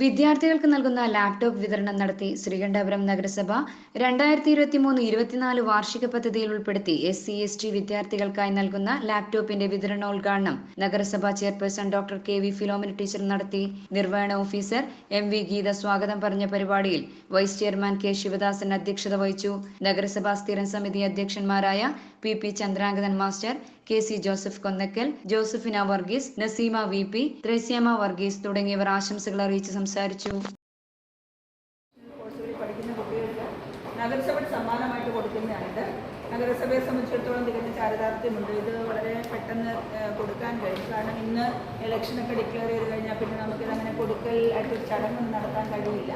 വിദ്യാർത്ഥികൾക്ക് നൽകുന്ന ലാപ്ടോപ്പ് വിതരണം നടത്തി ശ്രീകണ്ഠപുരം നഗരസഭ രണ്ടായിരത്തി ഇരുപത്തി മൂന്ന് ഇരുപത്തിനാല് വാർഷിക പദ്ധതിയിൽ ഉൾപ്പെടുത്തി എസ് സി എസ് ടി വിദ്യാർത്ഥികൾക്കായി നൽകുന്ന ലാപ്ടോപ്പിന്റെ വിതരണോദ്ഘാടനം നഗരസഭാ chairperson doctor K V Philomina teacher നടത്തി. നിർവഹണ ഓഫീസർ എം വി ഗീത സ്വാഗതം പറഞ്ഞ പരിപാടിയിൽ വൈസ് ചെയർമാൻ കെ ശിവദാസൻ അധ്യക്ഷത വഹിച്ചു. നഗരസഭാ സ്ഥിരം സമിതി അധ്യക്ഷന്മാരായ P P Chandrangathan master K C Joseph Konnakkal Josephina Varghese Naseema V P Thresiamma Varghese തുടങ്ങിയവർ ആശംസകൾ അറിയിച്ച് സംസാരിച്ചു. നഗരസഭയുടെ സമ്മാനമായിട്ട് കൊടുക്കുന്നതാണിത്. നഗരസഭയെ സംബന്ധിച്ചിടത്തോളം തികഞ്ഞ ചാരിതാർത്ഥ്യമുണ്ട്. ഇത് വളരെ പെട്ടെന്ന് കൊടുക്കാൻ കഴിയും. കാരണം ഇന്ന് ഇലക്ഷനൊക്കെ ഡിക്ലെയർ ചെയ്ത് കഴിഞ്ഞാൽ പിന്നെ നമുക്കിത് അങ്ങനെ കൊടുക്കൽ ചടങ്ങ് ചടങ്ങൊന്നും നടത്താൻ കഴിയില്ല.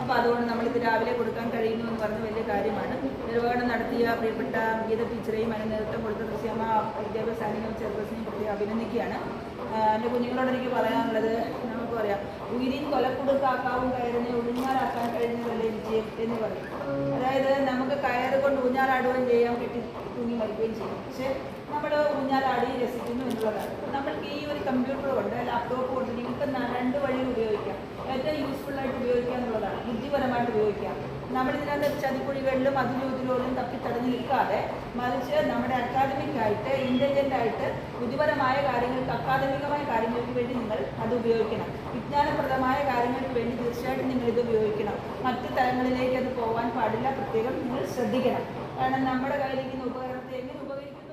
അപ്പോൾ അതുകൊണ്ട് നമ്മളിത് രാവിലെ കൊടുക്കാൻ കഴിയുന്നു എന്ന് പറഞ്ഞ വലിയ കാര്യമാണ്. നിർവഹണം നടത്തിയ പ്രിയപ്പെട്ട ഗീത ടീച്ചറെയും അതിന് നേതൃത്വം കൊടുത്ത ദൃശ്യമ്മ വിദ്യാഭ്യാസ അനിയും ചെയർപേഴ്സണെയും പ്രത്യേകം അഭിനന്ദിക്കുകയാണ്. എന്റെ കുഞ്ഞുങ്ങളോട് എനിക്ക് പറയാനുള്ളത് നമുക്ക് പറയാം. ഉയിരിൻ കൊലക്കുടുക്കാക്കാവും കയറിനെ ഒഴിഞ്ഞാലാക്കാൻ കഴിഞ്ഞതല്ലേ വിജയം എന്ന് പറയും. അതായത് നമുക്ക് കയറ് കൊണ്ട് ഊഞ്ഞാലാടുകയും ചെയ്യാം കെട്ടി തൂങ്ങി മരിക്കുകയും ചെയ്യും. പക്ഷേ നമ്മൾ ഊഞ്ഞാലാടി രസിക്കുന്നു എന്നുള്ളതാണ്. നമ്മൾക്ക് ഈ ഒരു കമ്പ്യൂട്ടർ കൊണ്ട് ലാപ്ടോപ്പ് കൊണ്ട് നിങ്ങൾക്ക് ഉപയോഗിക്കാം നമ്മളിതിനകത്ത് ചതിക്കുഴികളിലും അതിലും ഇതിലോടും തപ്പിത്തടഞ്ഞ് നിൽക്കാതെ മറിച്ച് നമ്മുടെ അക്കാദമിക് ആയിട്ട് ഇന്റലിജന്റ് ആയിട്ട് ബുദ്ധിപരമായ കാര്യങ്ങൾക്ക് അക്കാദമികമായ കാര്യങ്ങൾക്ക് വേണ്ടി നിങ്ങൾ അത് ഉപയോഗിക്കണം. വിജ്ഞാനപ്രദമായ കാര്യങ്ങൾക്ക് വേണ്ടി തീർച്ചയായിട്ടും നിങ്ങൾ ഇത് ഉപയോഗിക്കണം. മറ്റ് തലങ്ങളിലേക്ക് അത് പോകാൻ പാടില്ല. പ്രത്യേകം നിങ്ങൾ ശ്രദ്ധിക്കണം. കാരണം നമ്മുടെ കയ്യിലിരിക്കുന്ന ഉപകരണത്തെ എങ്ങനെ ഉപകരിക്കുന്നു